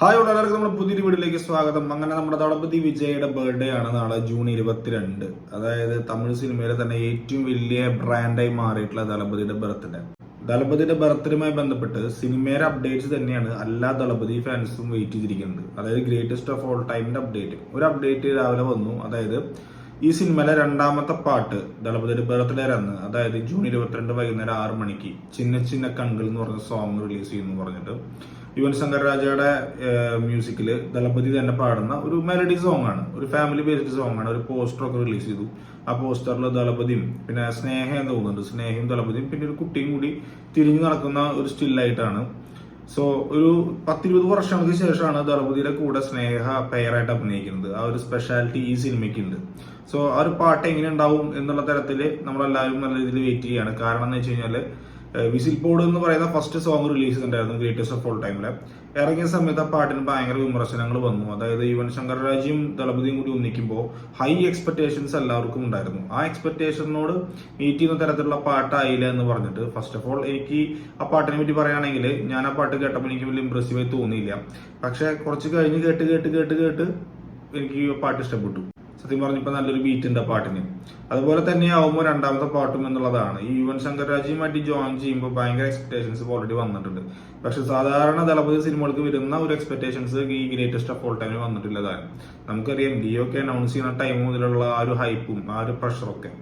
Hi ഉള്ള എല്ലാവർക്കും നമ്മുടെ പുതിയൊരു വീഡിയോയിലേക്ക് സ്വാഗതം. അങ്ങനെ നമ്മുടെ ദളപതി വിജയുടെ ബർത്ത്ഡേ ആണ് നാളെ ജൂൺ ഇരുപത്തിരണ്ട്. അതായത് തമിഴ് സിനിമയിലെ തന്നെ ഏറ്റവും വലിയ ബ്രാൻഡായി മാറിയിട്ടുള്ള ദളപതിയുടെ ബർത്ത്ഡേ ദളപതിയുടെ ബർത്ത്ഡേയുമായി ബന്ധപ്പെട്ട് സിനിമയുടെ അപ്ഡേറ്റ്സ് തന്നെയാണ് എല്ലാ ദളപതി ഫാൻസും വെയിറ്റ് ചെയ്തിരിക്കുന്നത്. അതായത് ഗ്രേറ്റസ്റ്റ് ഓഫ് ഓൾ ടൈമിന്റെ അപ്ഡേറ്റ് ഒരു അപ്ഡേറ്റ് രാവിലെ വന്നു. അതായത് ഈ സിനിമയിലെ രണ്ടാമത്തെ പാട്ട് ദളപതിയുടെ ബർത്ത്ഡേ അന്ന് അതായത് ജൂൺ ഇരുപത്തിരണ്ട് വൈകുന്നേരം ആറ് മണിക്ക് ചിന്ന ചിന്ന കൺകൾ എന്ന് പറഞ്ഞ സോങ് റിലീസ് ചെയ്യുന്നു പറഞ്ഞിട്ട്. യുവൻ ശങ്കർ രാജയുടെ മ്യൂസിക്കിൽ ദളപതി തന്നെ പാടുന്ന ഒരു മെലഡി സോങ് ആണ്. ഒരു ഫാമിലി ബേസ്ഡ് സോങ് ആണ്. ഒരു പോസ്റ്റർ ഒക്കെ റിലീസ് ചെയ്തു. ആ പോസ്റ്ററിൽ ദളപതിയും പിന്നെ സ്നേഹ എന്ന് തോന്നുന്നുണ്ട്. സ്നേഹയും ദളപതിയും പിന്നെ ഒരു കുട്ടിയും കൂടി തിരിഞ്ഞു നടക്കുന്ന ഒരു സ്റ്റില്ലായിട്ടാണ് സോ ഒരു പത്തിരുപത് വർഷങ്ങൾക്ക് ശേഷമാണ് ദളപതിയുടെ കൂടെ സ്നേഹ പെയറായിട്ട് അഭിനയിക്കുന്നത്. ആ ഒരു സ്പെഷ്യാലിറ്റി ഈ സിനിമയ്ക്ക് ഉണ്ട്. സോ ആ ഒരു പാട്ട് എങ്ങനെ ഉണ്ടാവും എന്നുള്ള തരത്തിൽ നമ്മളെല്ലാവരും നല്ല രീതിയിൽ വെയിറ്റ് ചെയ്യാണ്. കാരണം എന്ന് വെച്ച് കഴിഞ്ഞാൽ വിസിൽ പോഡ് എന്ന് പറയുന്ന ഫസ്റ്റ് സോങ് റിലീസ് ചെയ്തിട്ടുണ്ടായിരുന്നു ഗ്രേറ്റസ്റ്റ് ഓഫ് ഓൾ ടൈമിൽ ഇറങ്ങിയ സമയത്ത് ആ പാട്ടിന് ഭയങ്കര വിമർശനങ്ങൾ വന്നു. അതായത് യുവൻ ശങ്കർ രാജയും ദളപതിയും കൂടി ഒന്നിക്കുമ്പോൾ ഹൈ എക്സ്പെക്ടേഷൻസ് എല്ലാവർക്കും ഉണ്ടായിരുന്നു. ആ എക്സ്പെക്ടേഷനോട് മീറ്റ് ചെയ്യുന്ന തരത്തിലുള്ള പാട്ടായില്ല എന്ന് പറഞ്ഞിട്ട് ഫസ്റ്റ് ഓഫ് ഓൾ എനിക്ക് ആ പാട്ടിനെ പറ്റി പറയുകയാണെങ്കിൽ ഞാൻ ആ പാട്ട് കേട്ടപ്പോൾ എനിക്ക് വലിയ ഇമ്പ്രസീവായി തോന്നിയില്ല. പക്ഷേ കുറച്ച് കഴിഞ്ഞ് കേട്ട് കേട്ട് കേട്ട് കേട്ട് എനിക്ക് പാട്ട് ഇഷ്ടപ്പെട്ടു. സത്യം പറഞ്ഞപ്പോൾ നല്ലൊരു ബീറ്റ് ഉണ്ട് ആ പാട്ടിന്. അതുപോലെ തന്നെ ആവുമ്പോൾ രണ്ടാമത്തെ പാട്ടും എന്നുള്ളതാണ്. ഈ യുവൻ ശങ്കർ രാജയുമായിട്ട് ജോയിൻ ചെയ്യുമ്പോൾ ഭയങ്കര എക്സ്പെക്ടേഷൻസ് ഓൾറെഡി വന്നിട്ടുണ്ട്. പക്ഷെ സാധാരണ ദളപതി സിനിമകൾക്ക് വരുന്ന ഒരു എക്സ്പെക്ടേഷൻസ് ഈ ഗ്രേറ്റസ്റ്റ് ഓഫ് ഓൾ ടൈമിൽ വന്നിട്ടില്ല നമുക്കറിയാം ലിയോ ഒക്കെ അനൗൺസ് ചെയ്യുന്ന ടൈം മുതലുള്ള ആ ഒരു ഹൈപ്പും ആ ഒരു പ്രഷറൊക്കെ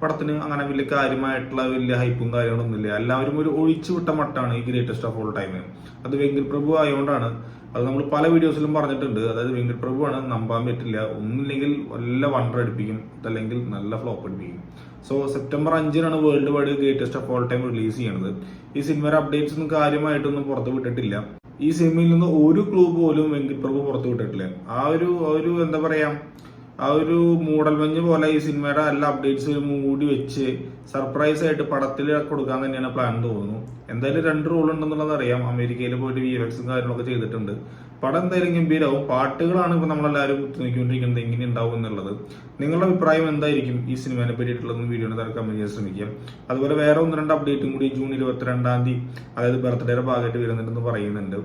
പടത്തിന് അങ്ങനെ വലിയ കാര്യമായിട്ടുള്ള വലിയ ഹൈപ്പും കാര്യങ്ങളൊന്നുമില്ല. എല്ലാവരും ഒരു ഒഴിച്ചു വിട്ട മട്ടാണ് ഈ ഗ്രേറ്റസ്റ്റ് ഓഫ് ഓൾ ടൈം അത് വെങ്കിൽ പ്രഭു ആയതുകൊണ്ടാണ് അത് നമ്മൾ പല വീഡിയോസിലും പറഞ്ഞിട്ടുണ്ട്. അതായത് വെങ്കട് പ്രഭു ആണ് നമ്പാൻ പറ്റില്ല. ഒന്നില്ലെങ്കിൽ വല്ല വണ്ടർ അടിപ്പിക്കും. അതല്ലെങ്കിൽ നല്ല ഫ്ലോപ്പ് അടിപ്പിക്കും. സോ സെപ്റ്റംബർ അഞ്ചിനാണ് world wide greatest of all time release ചെയ്യുന്നത് ഈ സിനിമയുടെ അപ്ഡേറ്റ്സ് ഒന്നും കാര്യമായിട്ടൊന്നും പുറത്തു വിട്ടിട്ടില്ല. ഈ സിനിമയിൽ നിന്ന് ഒരു ക്ലൂ പോലും വെങ്കിട് പ്രഭു പുറത്തു വിട്ടിട്ടില്ല. ആ ഒരു ഒരു എന്താ പറയാ ആ ഒരു മൂടൽമഞ്ഞ് പോലെ ഈ സിനിമയുടെ എല്ലാ അപ്ഡേറ്റ്സും മൂടി വെച്ച് സർപ്രൈസ് ആയിട്ട് പടത്തിൽ കൊടുക്കാൻ തന്നെയാണ് പ്ലാൻ തോന്നുന്നു. എന്തായാലും രണ്ട് റോൾ ഉണ്ടെന്നുള്ളത് അറിയാം. അമേരിക്കയിൽ പോയിട്ട് വി എക്സും കാര്യങ്ങളൊക്കെ ചെയ്തിട്ടുണ്ട്. പടം എന്തായാലും ഗംഭീരാവും. പാട്ടുകളാണ് ഇപ്പൊ നമ്മളെല്ലാവരും നോക്കിക്കൊണ്ടിരിക്കുന്നത് എങ്ങനെ ഉണ്ടാവും എന്നുള്ളത്. നിങ്ങളുടെ അഭിപ്രായം എന്തായിരിക്കും ഈ സിനിമയെ പറ്റിയിട്ടുള്ളതെന്ന് വീഡിയോയുടെ താഴെ കമന്റ് ചെയ്യാൻ ശ്രമിക്കാം. അതുപോലെ വേറെ ഒന്ന് രണ്ട് അപ്ഡേറ്റും കൂടി ജൂൺ ഇരുപത്തിരണ്ടാം തീയതി അതായത് ബർത്ത്ഡേയുടെ ഭാഗമായിട്ട് വരുന്നുണ്ടെന്ന് പറയുന്നുണ്ട്.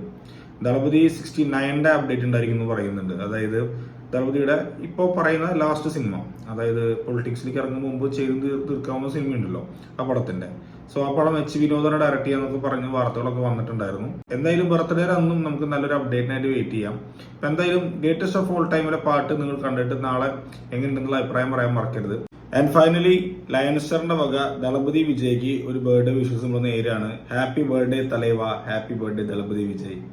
ദളപതി സിക്സ്റ്റി നയന്റെ അപ്ഡേറ്റ് ഉണ്ടായിരിക്കും എന്ന് പറയുന്നുണ്ട്. അതായത് ദളപതിയുടെ ഇപ്പോൾ പറയുന്ന ലാസ്റ്റ് സിനിമ അതായത് പൊളിറ്റിക്സിലേക്ക് ഇറങ്ങും മുമ്പ് ചെയ്ത് തീർ- തീർക്കാവുന്ന സിനിമ ഉണ്ടല്ലോ ആ പടത്തിന്റെ. സോ ആ പടം എച്ച് വിനോദനെ ഡയറക്റ്റ് ചെയ്യാന്നൊക്കെ പറഞ്ഞ് വാർത്തകളൊക്കെ വന്നിട്ടുണ്ടായിരുന്നു. എന്തായാലും ബർത്ത്ഡേ അന്നും നമുക്ക് നല്ലൊരു അപ്ഡേറ്റിനായിട്ട് വെയിറ്റ് ചെയ്യാം. ഇപ്പം എന്തായാലും ഗ്രേറ്റസ്റ്റ് ഓഫ് ഓൾ ടൈമിലെ പാട്ട് നിങ്ങൾ കണ്ടിട്ട് നാളെ എങ്ങനെയുണ്ടെന്നുള്ള അഭിപ്രായം പറയാൻ മറക്കരുത്. ആൻഡ് ഫൈനലി ലയൻസ്റ്ററിന്റെ വക ദളപതി വിജയ്ക്ക് ഒരു ബർത്ത്ഡേ വിഷസ് നമ്മൾ നേരാണ് happy birthday തലേവ. Happy birthday Thalapathy Vijay.